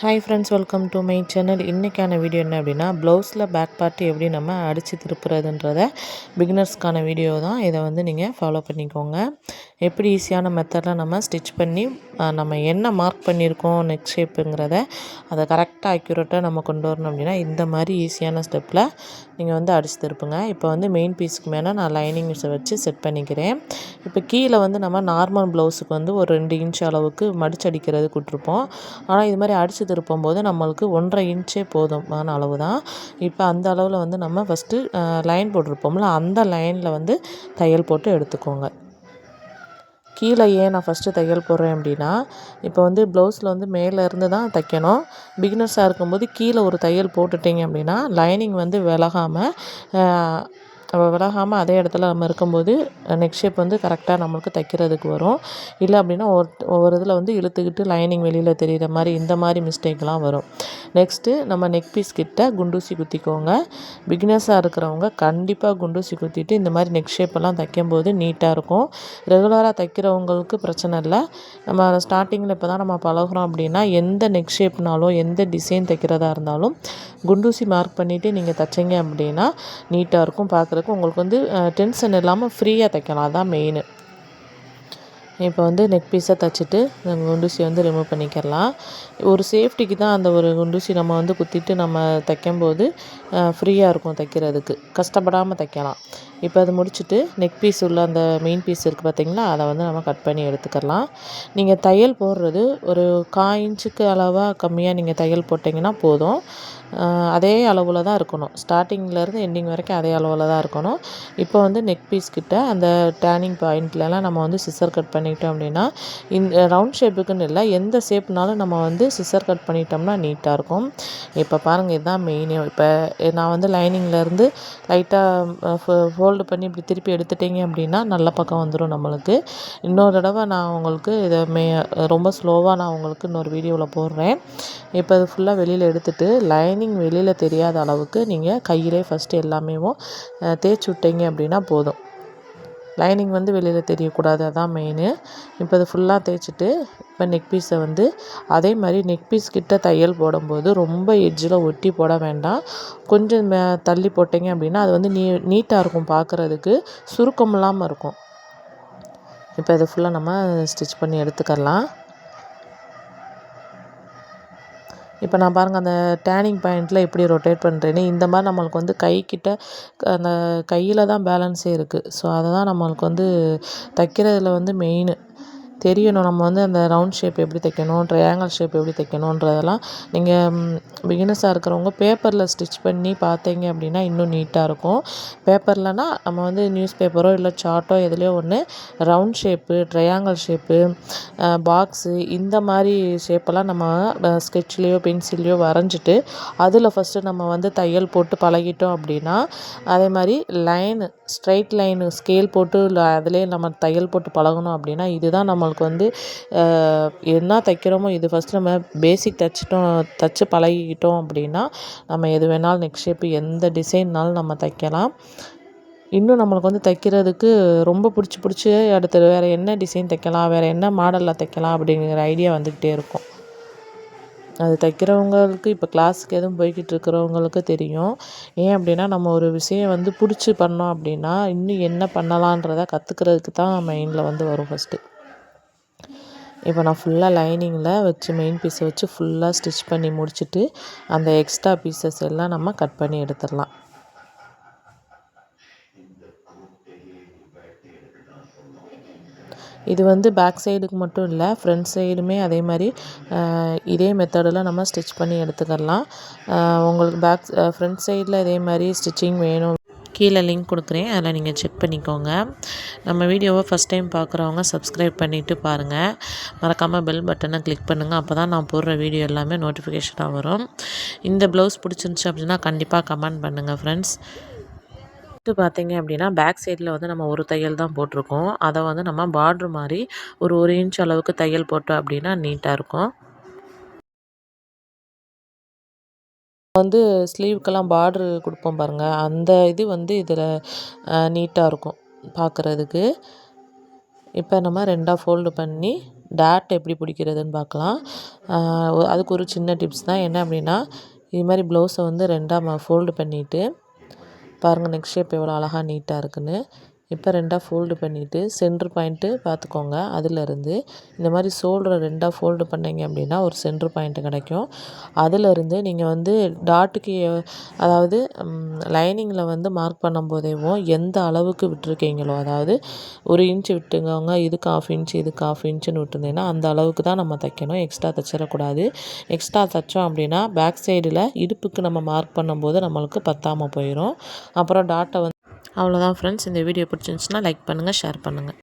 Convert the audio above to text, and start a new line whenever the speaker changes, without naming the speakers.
Hi friends welcome to my channel இன்றைக்கான video என்ன அப்படின்னா ப்ளவுஸில் பேக் பார்ட்டு எப்படி நம்ம அடித்து திருப்புறதுன்றத பிகினர்ஸ்க்கான வீடியோ தான். இதை வந்து நீங்கள் ஃபாலோ பண்ணிக்கோங்க. எப்படி ஈஸியான மெத்தடில் நம்ம ஸ்டிச் பண்ணி நம்ம என்ன மார்க் பண்ணியிருக்கோம் நெக் ஷேப்புங்கிறத அதை கரெக்டாக அக்யூரேட்டாக நம்ம கொண்டு வரணும் அப்படின்னா இந்த மாதிரி ஈஸியான ஸ்டெப்பில் நீங்கள் வந்து அடித்து திருப்புங்க. இப்போ வந்து மெயின் பீஸுக்கு மேலே நான் லைனிங்ஸை வச்சு செட் பண்ணிக்கிறேன். இப்போ கீழே வந்து நம்ம நார்மல் ப்ளவுஸுக்கு வந்து ஒரு ரெண்டு இன்ச் அளவுக்கு மடிச்சு அடிக்கிறது கொடுத்துருப்போம் ஆனால் இது மாதிரி அடித்து திருப்பும் போது நம்மளுக்கு ஒன்றரை இன்ச்சே போதுமான அளவு தான் இப்போ அந்த அளவில் வந்து நம்ம ஃபஸ்ட்டு லைன் போட்டிருப்போம்ல அந்த லைனில் வந்து தையல் போட்டு எடுத்துக்கோங்க. கீழே ஏன் நான் ஃபஸ்ட்டு தையல் போடுறேன் அப்படின்னா இப்போ வந்து ப்ளவுஸில் வந்து மேலேருந்து தான் தைக்கணும். பிகினர்ஸாக இருக்கும்போது கீழே ஒரு தையல் போட்டுட்டிங்க அப்படின்னா லைனிங் வந்து விலகாமல் விலகாமல் அதே இடத்துல நம்ம இருக்கும்போது நெக் ஷேப் வந்து கரெக்டாக நம்மளுக்கு தைக்கிறதுக்கு வரும். இல்லை அப்படின்னா ஒரு ஒவ்வொரு இதில் வந்து இழுத்துக்கிட்டு லைனிங் வெளியில் தெரிகிற மாதிரி இந்த மாதிரி மிஸ்டேக்லாம் வரும். நெக்ஸ்ட்டு நம்ம நெக் பீஸ் கிட்ட குண்டூசி குத்திக்கோங்க. பிகினர்ஸாக இருக்கிறவங்க கண்டிப்பாக குண்டூசி குத்திட்டு இந்த மாதிரி நெக் ஷேப்பெல்லாம் தைக்கும்போது நீட்டாக இருக்கும். ரெகுலராக தைக்கிறவங்களுக்கு பிரச்சனை இல்லை. நம்ம ஸ்டார்டிங்கில் இப்போ தான் நம்ம பழகிறோம் அப்படின்னா எந்த நெக் ஷேப்னாலும் எந்த டிசைன் தைக்கிறதா இருந்தாலும் குண்டூசி மார்க் பண்ணிவிட்டு நீங்கள் தைச்சிங்க அப்படின்னா நீட்டாக இருக்கும். பார்க்க பார்க்குறதுக்கு உங்களுக்கு வந்து டென்ஷன் இல்லாமல் ஃப்ரீயாக தைக்கலாம். அதான் மெயின் இப்போ வந்து நெக் பீஸை தைச்சிட்டு குண்டூசி வந்து ரிமூவ் பண்ணிக்கலாம் ஒரு சேஃப்டிக்கு தான் அந்த ஒரு குண்டூசி நம்ம வந்து குத்திட்டு நம்ம தைக்கும்போது ஃப்ரீயாக இருக்கும் தைக்கிறதுக்கு. கஷ்டப்படாமல் தைக்கலாம். இப்போ அது முடிச்சுட்டு நெக் பீஸ் உள்ள அந்த மெயின் பீஸ் இருக்குது பார்த்திங்களா? அதை வந்து நம்ம கட் பண்ணி எடுத்துக்கலாம். நீங்கள் தையல் போடுறது ஒரு கா இன்ச்சுக்கு அளவாக கம்மியாக நீங்கள் தையல் போட்டிங்கன்னா போதும். அதே அளவில் தான் இருக்கணும். ஸ்டார்டிங்லேருந்து எண்டிங் வரைக்கும் அதே அளவில் தான் இருக்கணும். இப்போ வந்து நெக் பீஸ் கிட்ட அந்த டேர்னிங் பாயிண்ட்லலாம் நம்ம வந்து சிசர் கட் பண்ணிட்டோம் அப்படின்னா இந்த ரவுண்ட் ஷேப்புக்குன்னு இல்லை எந்த ஷேப்னாலும் நம்ம வந்து சிசர் கட் பண்ணிட்டோம்னா நீட்டாக இருக்கும். இப்போ பாருங்கள் இதுதான் மெயின் இப்போ நான் வந்து லைனிங்லேருந்து லைட்டாக ஃபோல்டு பண்ணி இப்படி திருப்பி எடுத்துட்டிங்க அப்படின்னா நல்ல பக்கம் வந்துடும் நம்மளுக்கு. இன்னொரு தடவை நான் உங்களுக்கு இதை மே ரொம்ப ஸ்லோவாக நான் உங்களுக்கு இன்னொரு வீடியோவில் போடுறேன். இப்போ இது ஃபுல்லாக வெளியில் எடுத்துட்டு லைனிங் வெளியில் தெரியாத அளவுக்கு நீங்கள் கையிலே ஃபஸ்ட்டு எல்லாமே தேய்ச்சி விட்டீங்க அப்படின்னா போதும். லைனிங் வந்து வெளியில் தெரியக்கூடாது அதான் மெயினு இப்போ இது ஃபுல்லாக தேய்ச்சிட்டு இப்போ நெக் பீஸை வந்து அதே மாதிரி நெக் பீஸ் கிட்ட தையல் போடும்போது ரொம்ப எட்ஜில் ஒட்டி போட வேண்டாம். கொஞ்சம் மே தள்ளி போட்டிங்க அப்படின்னா அது வந்து நீ நீட்டாக இருக்கும் பார்க்குறதுக்கு சுருக்கம் இல்லாமல் இருக்கும். இப்போ இதை ஃபுல்லாக நம்ம ஸ்டிச் பண்ணி எடுத்துக்கலாம் இப்போ நான் பாருங்கள் அந்த டேனிங் பாயிண்ட்டில் எப்படி ரொட்டேட் பண்ணுறேன்னு இந்த மாதிரி நம்மளுக்கு வந்து கைக்கிட்ட அந்த கையில் தான் பேலன்ஸே இருக்குது ஸோ அதை தான் நம்மளுக்கு வந்து தைக்கிறதுல வந்து மெயினு தெரியணும். நம்ம வந்து அந்த ரவுண்ட் ஷேப் எப்படி தைக்கணும் ட்ரையாங்கிள் ஷேப் எப்படி தைக்கணுன்றதெல்லாம் நீங்கள் பிகினர்ஸாக இருக்கிறவங்க பேப்பரில் ஸ்டிச் பண்ணி பார்த்தீங்க அப்படின்னா இன்னும் நீட்டாக இருக்கும். பேப்பர்லனா நம்ம வந்து நியூஸ் பேப்பரோ இல்லை சார்ட்டோ எதுலேயோ ஒன்று round shape triangle shape box இந்த மாதிரி ஷேப்பெல்லாம் நம்ம ஸ்கெட்ச்லேயோ பென்சில்லையோ வரைஞ்சிட்டு அதில் ஃபஸ்ட்டு நம்ம வந்து தையல் போட்டு பழகிட்டோம் அப்படின்னா அதே மாதிரி லைனு ஸ்ட்ரைட் லைனு ஸ்கேல் போட்டு அதிலே நம்ம தையல் போட்டு பழகணும் அப்படின்னா இதுதான் நம்ம நம்மளுக்கு வந்து என்ன தைக்கிறோமோ இது ஃபஸ்ட்டு நம்ம பேசிக் தைச்சிட்டோம் தைச்சி பழகிக்கிட்டோம் அப்படின்னா நம்ம எது வேணாலும் நெக்ஸ்ட் ஷேப்பு எந்த டிசைன்னாலும் நம்ம தைக்கலாம். இன்னும் நம்மளுக்கு வந்து தைக்கிறதுக்கு ரொம்ப பிடிச்சி பிடிச்சி அடுத்து வேறு என்ன டிசைன் தைக்கலாம் வேறு என்ன மாடலில் தைக்கலாம் அப்படிங்கிற ஐடியா வந்துக்கிட்டே இருக்கும். அது தைக்கிறவங்களுக்கு இப்போ கிளாஸுக்கு எதுவும் போய்கிட்டு இருக்கிறவங்களுக்கு தெரியும். ஏன் அப்படின்னா நம்ம ஒரு விஷயம் வந்து பிடிச்சி பண்ணோம் அப்படின்னா இன்னும் என்ன பண்ணலான்றதை கற்றுக்கிறதுக்கு தான் மைண்டில் வந்து வரும் ஃபஸ்ட்டு இப்போ நான் ஃபுல்லாக லைனிங்கில் வச்சு மெயின் பீஸை வச்சு ஃபுல்லாக ஸ்டிச் பண்ணி முடிச்சுட்டு அந்த எக்ஸ்ட்ரா பீசஸ் எல்லாம் நம்ம கட் பண்ணி எடுத்துடலாம். இது வந்து பேக் சைடுக்கு மட்டும் இல்லை ஃப்ரண்ட் சைடுமே அதே மாதிரி இதே மெத்தடில் நம்ம ஸ்டிச் பண்ணி எடுத்துக்கலாம் உங்களுக்கு பேக் ஃப்ரண்ட் சைடில் இதே மாதிரி ஸ்டிச்சிங் வேணும் கீழே லிங்க் கொடுக்குறேன். அதில் நீங்கள் செக் பண்ணிக்கோங்க. நம்ம வீடியோவை ஃபஸ்ட் டைம் பார்க்குறவங்க சப்ஸ்கிரைப் பண்ணிவிட்டு பாருங்கள் மறக்காமல் பெல் பட்டனை கிளிக் பண்ணுங்கள் அப்போ தான் நான் போடுற வீடியோ எல்லாமே நோட்டிஃபிகேஷனாக வரும். இந்த ப்ளவுஸ் பிடிச்சிருந்துச்சி அப்படின்னா கண்டிப்பாக கமெண்ட் பண்ணுங்கள் ஃப்ரெண்ட்ஸ் பார்த்தீங்க அப்படின்னா பேக் சைடில் வந்து நம்ம ஒரு தையல் தான் போட்டிருக்கோம். அதை வந்து நம்ம பார்ட்ரு மாதிரி ஒரு ஒரு இன்ச் அளவுக்கு தையல் போட்டோம் அப்படின்னா நீட்டாக இருக்கும். வந்து ஸ்லீவுக்கெல்லாம் பார்ட்ரு கொடுப்போம் பாருங்கள் அந்த இது வந்து இதில் நீட்டாக இருக்கும் பார்க்குறதுக்கு இப்போ நம்ம ரெண்டாக ஃபோல்டு பண்ணி டேட் எப்படி பிடிக்கிறதுன்னு பார்க்கலாம் அதுக்கு ஒரு சின்ன டிப்ஸ் தான். என்ன அப்படின்னா இது மாதிரி ப்ளவுஸை வந்து ரெண்டாக ஃபோல்டு பண்ணிவிட்டு பாருங்கள் நெக் ஷேப் எவ்வளோ அழகாக நீட்டாக இருக்குன்னு. இப்போ ரெண்டாக ஃபோல்டு பண்ணிவிட்டு சென்ட்ரு பாயிண்ட்டு பார்த்துக்கோங்க அதிலிருந்து இந்த மாதிரி ஷோல்டரை ரெண்டாக ஃபோல்டு பண்ணீங்க அப்படின்னா ஒரு சென்ட்ரு பாயிண்ட்டு கிடைக்கும். அதிலிருந்து நீங்கள் வந்து டாட்டுக்கு அதாவது லைனிங்கில் வந்து மார்க் பண்ணும்போதேவும் எந்த அளவுக்கு விட்டுருக்கீங்களோ அதாவது ஒரு இன்ச் விட்டுங்கவங்க இதுக்கு ஆஃப் இன்ச் இதுக்கு ஆஃப் இன்ச்சுன்னு விட்டுருந்தீங்கன்னா அந்த அளவுக்கு தான் நம்ம தைக்கணும். எக்ஸ்ட்ரா தைச்சிடக்கூடாது. எக்ஸ்ட்ரா தைச்சோம் அப்படின்னா பேக் சைடில் இடுப்புக்கு நம்ம மார்க் பண்ணும்போது நம்மளுக்கு பத்தாமல் போயிடும் அப்புறம் டாட்டை வந்து அவ்வளோதான் ஃப்ரெண்ட்ஸ் இந்த வீடியோ பிடிச்சிருந்துச்சுன்னா லைக் பண்ணுங்கள் ஷேர் பண்ணுங்கள்